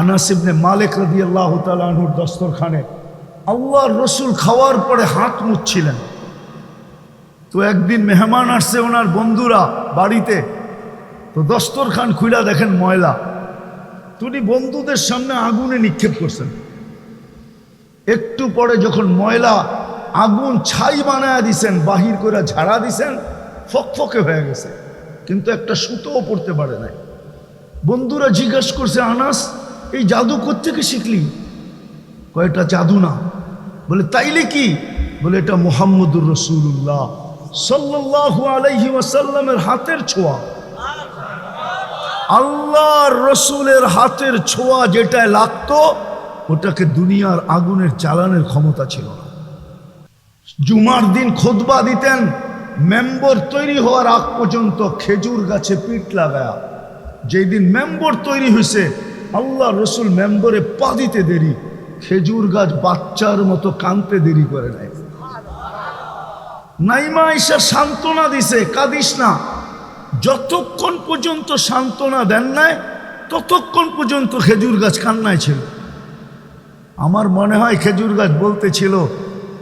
আনাসিবনে মালিক রদি আল্লাহ তালুর দস্তরখানে আল্লাহর রসুল খাওয়ার পরে হাত মুচ্ছিলেন তো একদিন মেহমান আসছে ওনার বন্ধুরা বাড়িতে। তো দস্তরখান খুইলা দেখেন ময়লা। তো উনি বন্ধুদের সামনে আগুনে নিক্ষেপ করছেন। একটু পরে যখন ময়লা আগুন ছাই বানায় দিছেন, বাহির করে ঝাড়া দিছেন, ফকফকে হয়ে গেছে। কিন্তু একটা সুতোও পড়তে পারে নাই। বন্ধুরা জিজ্ঞেস করছে, আনাস এই জাদু কোথেকে শিখলি? কয়টা জাদু না। বলে, তাইলে কি? বলে, এটা মোহাম্মদুর রসুল্লাহ সাল্লাহ আলাইহি ওয়াসাল্লামের হাতের ছোঁয়া। আল্লাহর রসুলের হাতের ছোঁয়া যেটায় লাগতো, ওটাকে দুনিয়ার আগুনের চালানের ক্ষমতা ছিল না। জুমার দিন খোদবা দিতেন, মেম্বর তৈরি হওয়ার আগ পর্যন্ত খেজুর গাছে পিঠ লাগায়া। যেই দিন মেম্বর তৈরি হয়েছে আল্লাহ রসুল মেম্বরে পা দিতে দেরি, খেজুর গাছ বাচ্চার মতো কানতে দেরি করে নেয় নাইমা ঈশা সান্ত্বনা দিছে, কাঁদিস না। যতক্ষণ পর্যন্ত সান্ত্বনা দেন নাই, ততক্ষণ পর্যন্ত খেজুর গাছ কান্নায় ছিল। আমার মনে হয় খেজুর গাছ বলতেছিল,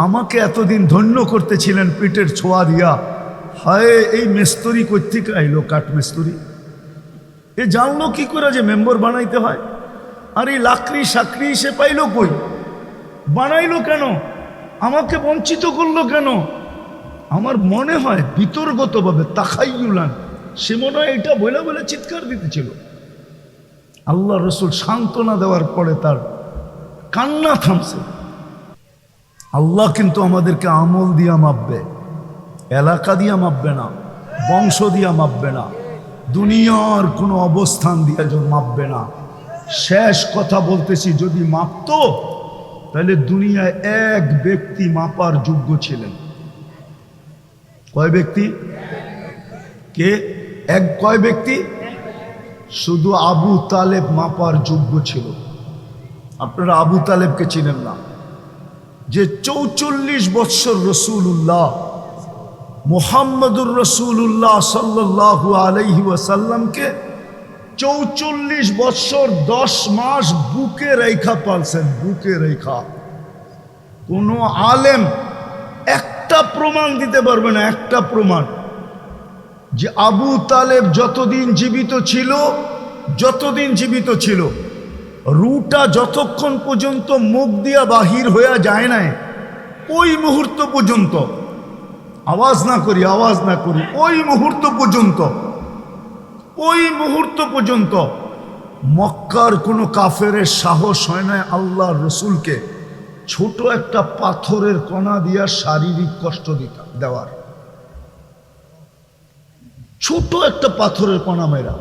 আমাকে এতদিন ধন্য করতেছিলেন পিঠের ছোঁয়া দিয়া। হায়, এই মেস্তরি কোথেকে আইলো কাঠ মেস্তরি এ জানলো কি করে যে মেম্বর বানাইতে হয়? আর এই লাকড়ি সাকড়ি সে পাইলো কই? বানাইলো কেন? আমাকে বঞ্চিত করল কেন? আমার মনে হয় বিতর্গতভাবে তাকাইউলান সে মনে হয় এটা বলে বলে চিৎকার দিতেছিল। আল্লাহ রসুল সান্ত্বনা দেওয়ার পরে তার কান্না থামছে। আল্লাহ কিন্তু আমাদেরকে আমল দিয়া মাপবে, এলাকা দিয়া মাপবে না, বংশ দিয়া মাপবে না। দুনিয়ার কোনো অবস্থান দিয়ে যে মাপবে না। শেষ কথা বলতেছি, যদি মাপতো, তাহলে দুনিয়ায় এক ব্যক্তি মাপার যোগ্য ছিলেন। কয় ব্যক্তি? কে? এক কয় ব্যক্তি? শুধু আবু তালেব মাপার যোগ্য ছিল। আপনারা আবু তালেবকে চিনেন না। যে চৌচল্লিশ বৎসর রসুল্লাহ মোহাম্মদুর রসুল্লাহ সাল্লাহ আলহি ওয়াসাল্লামকে চৌচল্লিশ বৎসর দশ মাস বুকে রেখা পালছেন, বুকে রেখা। কোনো আলেম একটা প্রমাণ দিতে পারবে না, একটা প্রমাণ। যে আবু তালেব যতদিন জীবিত ছিল, যতদিন জীবিত ছিল, রুটা যতক্ষণ পর্যন্ত মুখ দিয়া বাহির হইয়া যায় নাই, ওই মুহূর্ত পর্যন্ত আওয়াজ না করি, আওয়াজ না করি। ওই মুহূর্ত পর্যন্ত, ওই মুহূর্ত পর্যন্ত মক্কার কোনো কাফেরের সাহস হয় না আল্লাহ রসুলকে ছোট একটা পাথরের কণা দিয়া শারীরিক কষ্ট দিতা দেওয়ার। ছোট একটা পাথরের কণা মেরা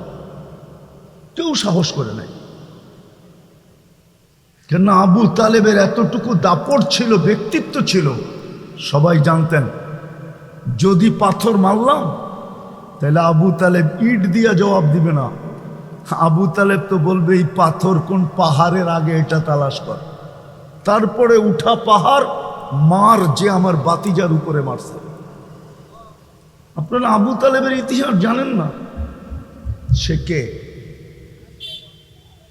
কেউ সাহস করে নাই। কেন আবু তালেবের এতটুকু দাপট ছিল, ব্যক্তিত্ব ছিল, সবাই জানতেন যদি পাথর মারলাম, তাহলে আবু তালেব ইট দিয়া জবাব দিবে না। আবু তালেব তো বলবে, এই পাথর কোন পাহাড়ের আগে এটা তালাশ কর। তারপরে উঠা পাহাড়, মার যে আমার বাতিজার উপরে মারছে। আপনারা আবু তালেবের ইতিহাস জানেন না? সে কে?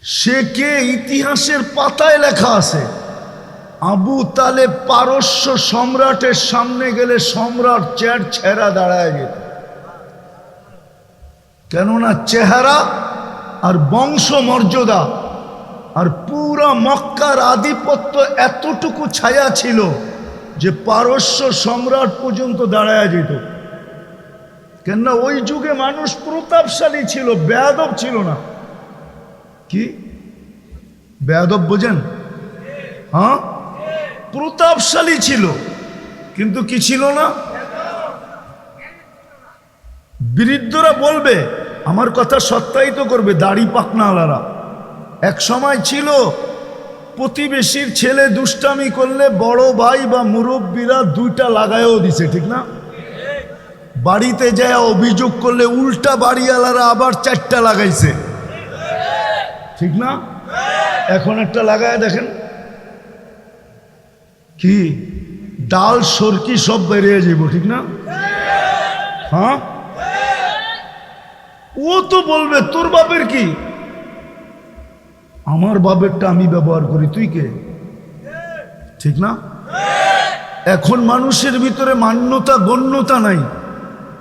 সে কে? ইতিহাসের পাতায় লেখা আছে। আবু তালে পারস্য সম্রাটের সামনে গেলে সম্রাট চেয়ার ছেঁড়া দাঁড়ায় যেত। কেননা চেহারা আর বংশ মর্যাদা আর পুরা মক্কার আধিপত্য এতটুকু ছায়া ছিল যে পারস্য সম্রাট পর্যন্ত দাঁড়ায় যেত। কেননা ওই যুগে মানুষ প্রতাপশালী ছিল, বেয়াদব ছিল না। কি? বেয়াদব বোঝেন? হ্যাঁ? প্রতাপশালী ছিল। কিন্তু কি ছিল না? বৃদ্ধরা বলবে, আমার কথা সত্যায়িত করবে দাড়ি পাকনাওয়ালারা এক সময় ছিল, প্রতিবেশীর ছেলে দুষ্টামি করলে বড় ভাই বা মুরব্বীরা দুইটা লাগায়ও দিছে, ঠিক না? বাড়িতে যায় অভিযোগ করলে উল্টা বাড়িওয়ালারা আবার চারটা লাগাইছে। ঠিক না? এখন একটা লাগায় দেখেন। কি? ডাল, সরকি সব বেরিয়ে যাব ঠিক না? হ্যাঁ? ও তো বলবে, তোর বাপের কি? আমার বাবেরটা আমি ব্যবহার করি, তুই কে? ঠিক না? এখন মানুষের ভিতরে মান্যতা, গণ্যতা নাই।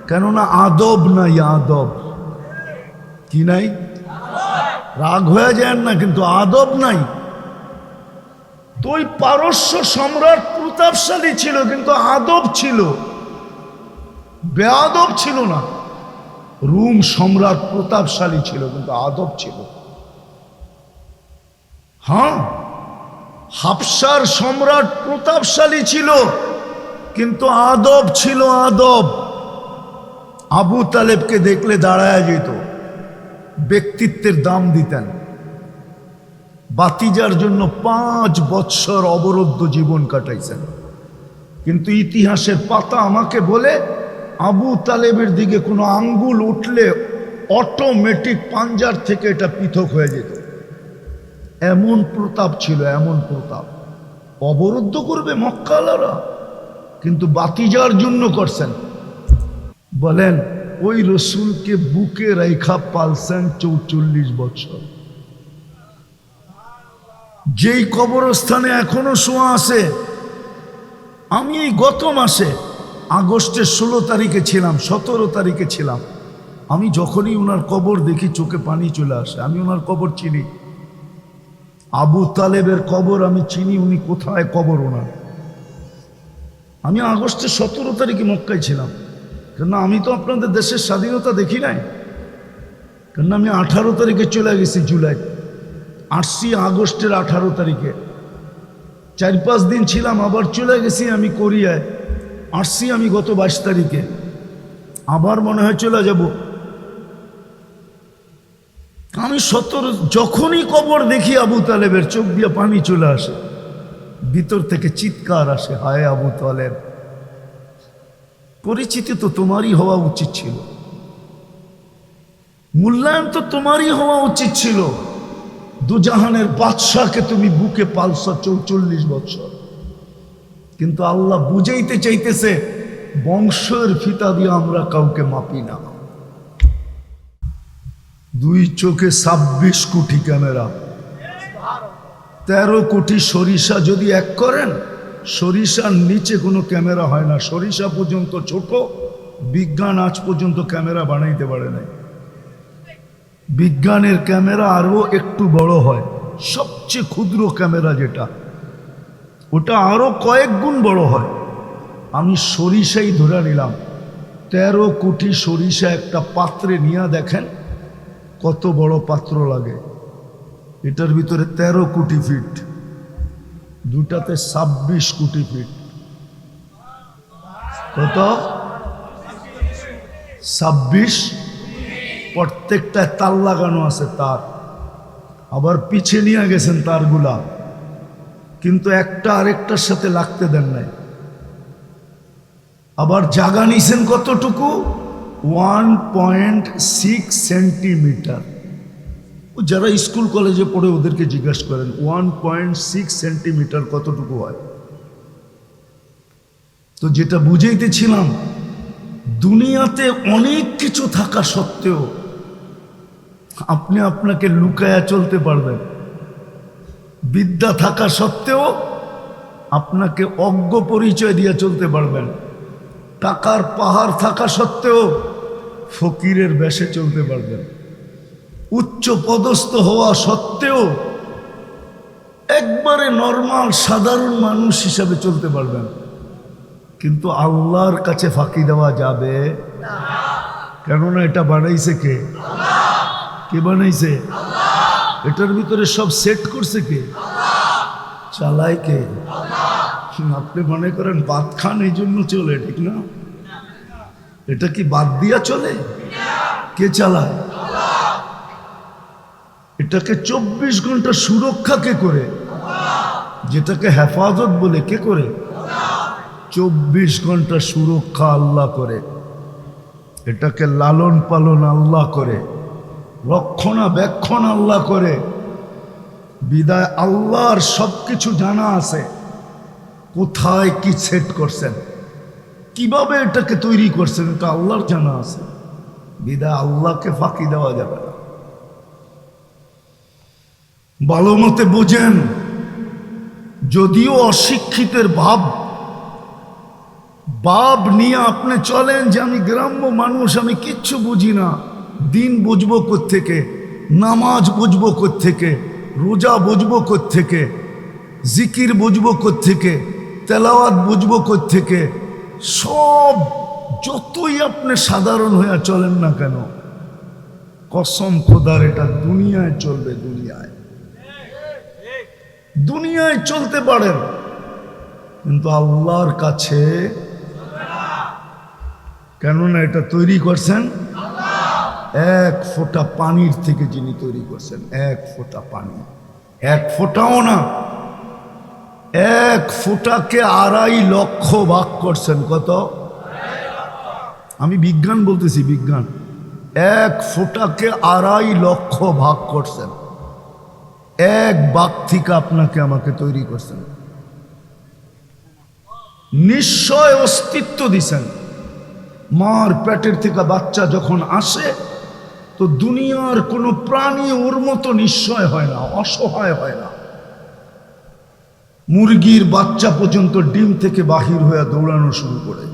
কেননা আদব নাই, আদব। কি নাই? রাগ হয়ে যায় না, কিন্তু আদব নাই। তো ওই পারস্য সম্রাট প্রতাপশালী ছিল, কিন্তু আদব ছিল। বেআদব ছিল না। রুম সম্রাট প্রতাপশালী ছিল, কিন্তু আদব ছিল। হ্যাঁ হাফসার সম্রাট প্রতাপশালী ছিল, কিন্তু আদব ছিল আদব। আবু তালেবকে দেখলে দাঁড়ায় যেত। ব্যক্তিত্বের দাম দিতেন। বাতিজার জন্য পাঁচ বৎসর অবরুদ্ধ জীবন কাটাইছেন। কিন্তু ইতিহাসের পাতা আমাকে বলে, আবু তালেবের দিকে কোনো আঙ্গুল উঠলে অটোমেটিক পাঞ্জার থেকে এটা পৃথক হয়ে যেত। এমন প্রতাপ ছিল, এমন প্রতাপ। অবরুদ্ধ করবে মক্কালারা কিন্তু বাতিজার জন্য করছেন। বলেন, ওই রসুলকে বুকে রেখা পালছেন চৌচল্লিশ বছর যেই কবরস্থানে এখনও শোয়া আছে, আমি এই গত মাসে আগস্টের ষোলো তারিখে ছিলাম, সতেরো তারিখে ছিলাম। আমি যখনই ওনার কবর দেখি, চোখে পানি চলে আসে। আমি ওনার কবর চিনি। আবু তালেবের কবর আমি চিনি, উনি কোথায় কবর ওনার? আমি আগস্টের সতেরো তারিখে মক্কায় ছিলাম। কেন আমি তো আপনাদের দেশের স্বাধীনতা দেখি নাই। কেন আমি আঠারো তারিখে চলে গেছি জুলাই। আসছি আগস্টের আঠারো তারিখে। চার পাঁচ দিন ছিলাম, আবার চলে গেছি আমি কোরিয়ায়। আসছি আমি গত বাইশ তারিখে। আবার মনে হয় চলে যাব। আমি সতেরো, যখনই কবর দেখি আবু তালেবের, চোখ দিয়ে পানি চলে আসে। ভিতর থেকে চিৎকার আসে, হায় আবু তালেব। পরিচিতি তো তোমারই হওয়া উচিত ছিল। মূল্যায়ন তো তোমারই হওয়া উচিত ছিল। দুজাহানের বাদশাহকে তুমি বুকে পালছ চৌচল্লিশ বছর। কিন্তু আল্লাহ বুঝাইতে চাইতেছে, বংশের ফিতা দিয়ে আমরা কাউকে মাপি না। দুই চোখে ছাব্বিশ কোটি ক্যামেরা। তেরো কোটি সরিষা যদি এক করেন, সরিষার নিচে কোনো ক্যামেরা হয় না। সরিষা পর্যন্ত ছোট, বিজ্ঞান আজ পর্যন্ত ক্যামেরা বানাইতে পারে নাই। বিজ্ঞানের ক্যামেরা আরও একটু বড় হয়। সবচেয়ে ক্ষুদ্র ক্যামেরা যেটা, ওটা আরও কয়েক গুণ বড় হয়। আমি সরিষাই ধরে নিলাম। তেরো কোটি সরিষা একটা পাত্রে নিয়ে দেখেন কত বড় পাত্র লাগে। এটার ভিতরে তেরো কোটি ফিট, দুটাতে ছাব্বিশ কোটি ফিট। কত? ছাব্বিশ? প্রত্যেকটায় তার লাগানো আছে তার। আবার পিছিয়ে নিয়ে গেছেন তারগুলা। কিন্তু একটা আরেকটার সাথে লাগতে দেন নাই। আবার জাগা নিছেন কতটুকু? ওয়ান পয়েন্ট সিক্স সেন্টিমিটার যারা স্কুল কলেজে পড়ে ওদেরকে জিজ্ঞাসা করেন ওয়ান পয়েন্ট সিক্স সেন্টিমিটার কতটুকু হয়? তো যেটা বুঝাইতেছিলাম, দুনিয়াতে অনেক কিছু থাকা সত্ত্বেও আপনি আপনাকে লুকায়া চলতে পারবেন। বিদ্যা থাকা সত্ত্বেও আপনাকে অজ্ঞ পরিচয় দিয়ে চলতে পারবেন। টাকার পাহাড় থাকা সত্ত্বেও ফকিরের বেশে চলতে পারবেন। উচ্চ পদস্থ হওয়া সত্ত্বেও একবারে নর্মাল, সাধারণ মানুষ হিসাবে চলতে পারবেন। কিন্তু আল্লাহর কাছে ফাঁকি দেওয়া যাবে? কেননা এটা বানাইছে কে? কে বানাইছে? এটার ভিতরে সব সেট করছে কে? চালায় কে? আপনি মনে করেন বাদ খান এই জন্য চলে, ঠিক না? এটা কি বাদ দিয়া চলে? কে চালায়? এটাকে চব্বিশ ঘণ্টা সুরক্ষা কে করে? যেটাকে হেফাজত বলে কে করে? চব্বিশ ঘণ্টা সুরক্ষা আল্লাহ করে। এটাকে লালন পালন আল্লাহ করে। রক্ষণাবেক্ষণ আল্লাহ করে। বিদায় আল্লাহর সব কিছু জানা আছে। কোথায় কি সেট করছেন? কীভাবে এটাকে তৈরি করছেন এটা আল্লাহর জানা আছে। বিদায় আল্লাহকে ফাঁকি দেওয়া যাবে না। ভালো মতে বোঝেন, যদিও অশিক্ষিতের ভাব ভাব নিয়ে আপনি চলেন যে আমি গ্রাম্য মানুষ, আমি কিচ্ছু বুঝি না। দিন বুঝব থেকে নামাজ বুঝব থেকে রোজা বুঝব থেকে জিকির বুঝব থেকে তেলাওয়াত বুঝব থেকে সব যতই আপনি সাধারণ হয়ে চলেন না কেন, কসম খোদার, এটা দুনিয়ায় চলবে, দুনিয়ায়। দুনিয়ায় চলতে পারেন, কিন্তু আল্লাহর কাছে কেননা এটা তৈরি করছেন? এক ফোঁটা পানির থেকে যিনি তৈরি করছেন, এক ফোঁটা পানি। এক ফোঁটাও না। এক ফোঁটাকে আড়াই লক্ষ ভাগ করছেন, কত? আমি বিজ্ঞান বলতেছি, বিজ্ঞান। এক ফোঁটাকে আড়াই লক্ষ ভাগ করছেন। এক বাক থেকে আপনাকে আমাকে তৈরি করছেন। নিশ্চয় অস্তিত্ব দিছেন। মার পেটের থেকে বাচ্চা যখন আসে তো দুনিয়ার কোনো প্রাণী ওর মতো নিশ্চয় হয় না, অসহায় হয় না। মুরগির বাচ্চা পর্যন্ত ডিম থেকে বাহির হয়ে দৌড়ানো শুরু করে।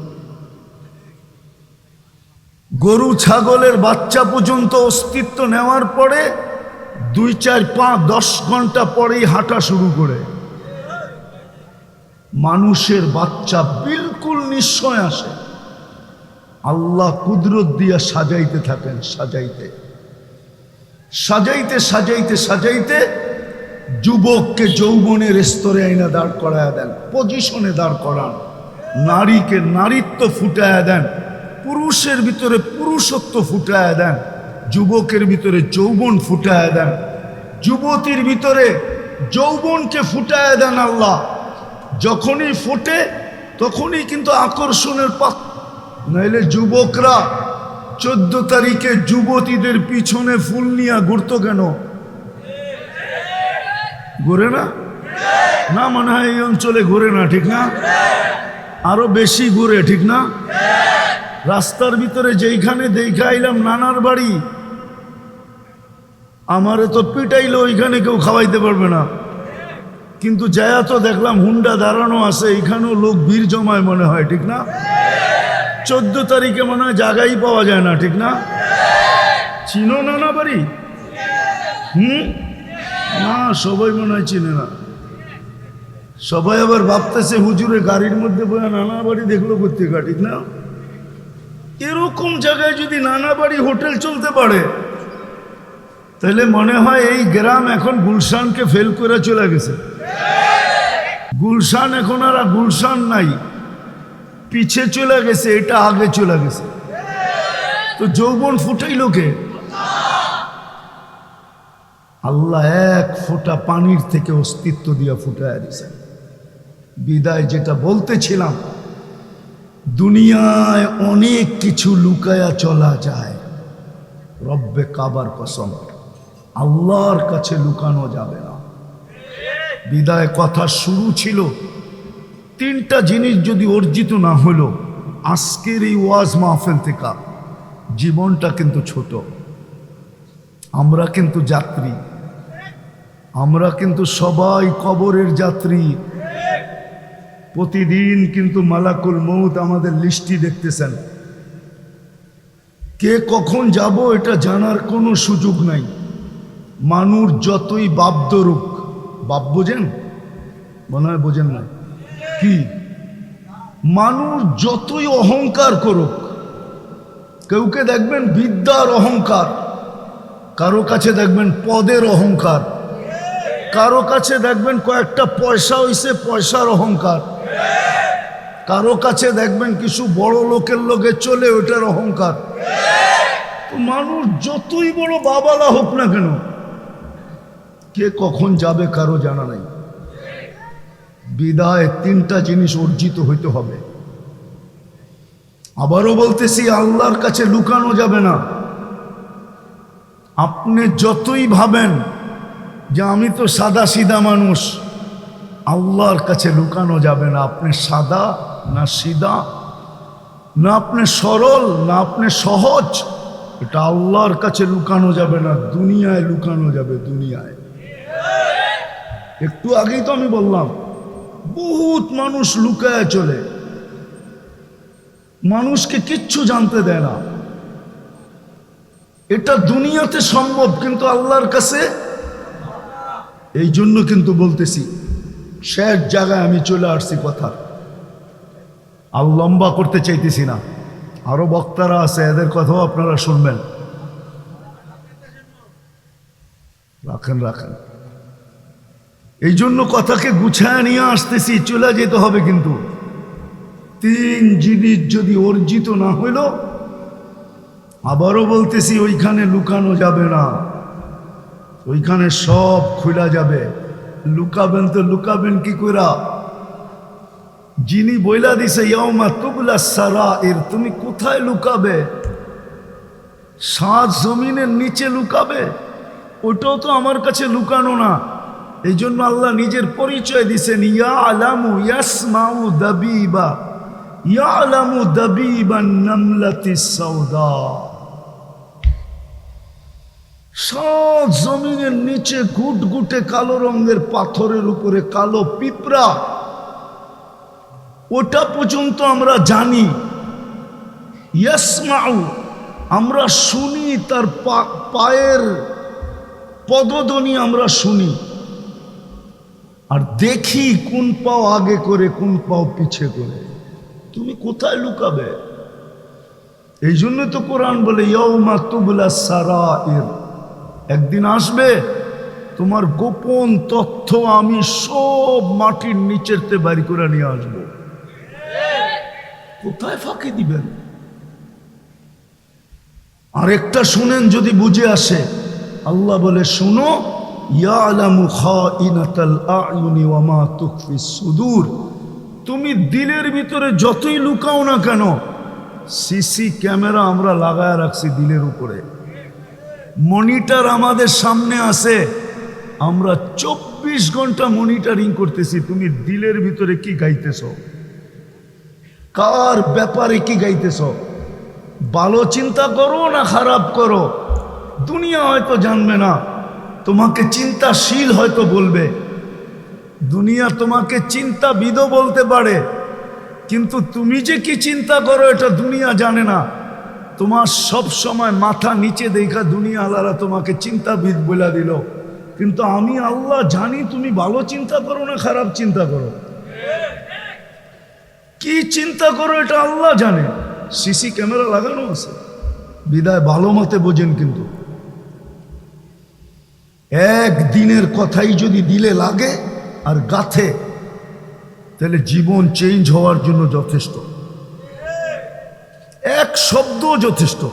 গরু, ছাগলের বাচ্চা পর্যন্ত অস্তিত্ব নেওয়ার পরে দুই, চার, পাঁচ, দশ ঘণ্টা পরেই হাঁটা শুরু করে। মানুষের বাচ্চা বিলকুল নিশ্চয় আসে। আল্লাহ কুদরত দিয়া সাজাইতে থাকেন, সাজাইতে। সাজাইতে সাজাইতে সাজাইতে যুবককে যৌবনের স্তরে আইনা দাঁড় করায় দেন, পজিশনে দাঁড় করান, নারীকে নারীত্ব ফুটায় দেন, পুরুষের ভিতরে পুরুষত্ব ফুটায় দেন, যুবকের ভিতরে যৌবন ফুটায় দেন, যুবতীর ভিতরে যৌবনকে ফুটায় দেন আল্লাহ। যখনই ফোটে, তখনই কিন্তু আকর্ষণের পাত নাইলে যুবকরা চোদ্দ তারিখে যুবতীদের পিছনে ফুল নিয়ে ঘুরত কেন? ঘুরে না? না মনে হয় এই অঞ্চলে ঘুরে না, ঠিক না? আরও বেশি ঘুরে, ঠিক না? রাস্তার ভিতরে যেইখানে দেখাইলাম নানার বাড়ি, আমারে তো পিটাইলো ওইখানে কেউ খাওয়াইতে পারবে না। কিন্তু যায়া তো দেখলাম, হুন্ডা দাঁড়ানো আছে এখানেও লোক ভিড় জমায় মনে হয়, ঠিক না? চোদ্দ তারিখে মনে হয় জায়গাই পাওয়া যায় না, ঠিক না? চিনো নানা বাড়ি? হুম? না, সবাই মনে হয় চিনে না। সবাই আবার ভাবতেছে হুজুরে গাড়ির মধ্যে বয়ে নানা বাড়ি দেখল করতে ঠিক না? এরকম জায়গায় যদি নানা বাড়ি হোটেল চলতে পারে, তাহলে মনে হয় এই গ্রাম এখন গুলশানকে ফেল করে চলে গেছে। গুলশান এখন আর গুলশান নাই। পিছে চলে গেছে, এটা আগে চলে গেছে। তো যৌবন ফুটাই লোকে আল্লাহ এক ফোঁটা পানির থেকে অস্তিত্ব দিয়ে ফুটায় দিয়েছেন বিদায় যেটা বলতেছিলাম, দুনিয়ায় অনেক কিছু লুকায়া চলা যায়। রব্বে কাবার কসম, আল্লাহর কাছে লুকানো যাবে না। বিদায় কথা শুরু ছিল তিনটা জিনিস যদি অর্জিত না হলো, আজকের এই ওয়াজ মাহফিল থেকে জীবনটা কিন্তু ছোট। আমরা কিন্তু যাত্রী। আমরা কিন্তু সবাই কবরের যাত্রী। প্রতিদিন কিন্তু মালাকুল মৌত আমাদের লিস্টি দেখতেছেন। কে কখন যাব এটা জানার কোনো সুযোগ নাই। মানুষ যতই বাপ দরুক বাপ বোঝেন? মনে হয় বোঝেন না। কি? মানুষ যতই অহংকার করুক, কেউকে দেখবেন বিদ্যার অহংকার, কারও কাছে দেখবেন পদের অহংকার, কারও কাছে দেখবেন কয়েকটা পয়সা হইছে পয়সার অহংকার, কারও কাছে দেখবেন কিছু বড় লোকের লোকে চলে ওটার অহংকার। মানুষ যতই বড় বাবালা হোক না কেন, কে কখন যাবে কারও জানা নাই। বিদায় তিনটা জিনিস অর্জিত হইতে হবে। আবারও বলতেছি, আল্লাহর কাছে লুকানো যাবে না। আপনি যতই ভাবেন যে আমি তো সাদা সিধা মানুষ, আল্লাহর কাছে লুকানো যাবে না। আপনি সাদা না সিধা, না আপনি সরল, না আপনি সহজ, এটা আল্লাহর কাছে লুকানো যাবে না, দুনিয়ায় লুকানো যাবে দুনিয়ায়। একটু আগেই তো আমি বললাম বহুত মানুষ লুকায় চলে। মানুষকে কিচ্ছু জানতে দেয় না। এটা দুনিয়াতে সম্ভব, কিন্তু আল্লাহর কাছে এই জন্য কিন্তু বলতেছি, শেষ জায়গায় আমি চলে আসছি কথা। আর লম্বা করতে চাইতেছি না। আরও বক্তারা আছে, এদের কথাও আপনারা শুনবেন। রাখেন রাখেন। এই জন্য কথাকে গুছায় নিয়ে আসতেছি, চলে যেতে হবে কিন্তু। তিন জিনিস যদি অর্জিত না হইল, আবারও বলতেছি ওইখানে লুকানো যাবে না। ওইখানে সব খোলা যাবে। লুকাবেন তো লুকাবেন কি কইরা? যিনি বইলা দিছে ইয়মা তুবলা সারা এর তুমি কোথায় লুকাবে? সাত জমিনের নিচে লুকাবে? ওটাও তো আমার কাছে লুকানো না। এই জন্য আল্লাহ নিজের পরিচয় দিছেন ইয়া আলামু ইয়াসমাউ দাবিবা ইয়া আলামু দাবিবা নামলাতি সৌদা সব জমিনের নিচে গুট গুটে কালো রঙের পাথরের উপরে কালো পিঁপড়া। ওটা পর্যন্ত আমরা জানি। ইয়াসমাউ, আমরা শুনি, তার পায়ের পদধ্বনি আমরা শুনি। আর দেখি কোন পাও আগে করে, কোন পাও পিছে করে। তুমি কোথায় লুকাবে? এই জন্য তো কোরআন বলে সারা একদিন আসবে, তোমার গোপন তথ্য আমি সব মাটির নিচেরতে বাড়ি করে নিয়ে আসব। কোথায় ফাঁকি দিবেন? আরেকটা শুনেন যদি বুঝে আসে। আল্লাহ বলে, শুনো সুদূর। তুমি দিলের ভিতরে যতই লুকাও না কেন, সিসি ক্যামেরা আমরা লাগায় রাখছি দিলের উপরে। মনিটর আমাদের সামনে আছে, আমরা চব্বিশ ঘণ্টা মনিটরিং করতেছি, তুমি দিলের ভিতরে কি গাইতেছ? কার ব্যাপারে কি গাইতেছ? ভালো চিন্তা করো না খারাপ করো? দুনিয়া হয়তো জানবে না। তোমাকে চিন্তাশীল হয়তো বলবে, দুনিয়া তোমাকে চিন্তাবিদও বলতে পারে, কিন্তু তুমি যে কি চিন্তা করো এটা দুনিয়া জানে না। তোমার সব সময় মাথা নিচে দেখা দুনিয়া আলারা তোমাকে চিন্তাবিদ বলে দিল। কিন্তু আমি আল্লাহ জানি তুমি ভালো চিন্তা করো না খারাপ চিন্তা করো। কি চিন্তা করো এটা আল্লাহ জানে। সিসি ক্যামেরা লাগানো আছে। বিদায় ভালো মতে বোঝেন কিন্তু। একদিনের কথাই যদি দিলে লাগে আর গাথে, তাহলে জীবন চেঞ্জ হওয়ার জন্য যথেষ্ট। এক শব্দ যথেষ্ট।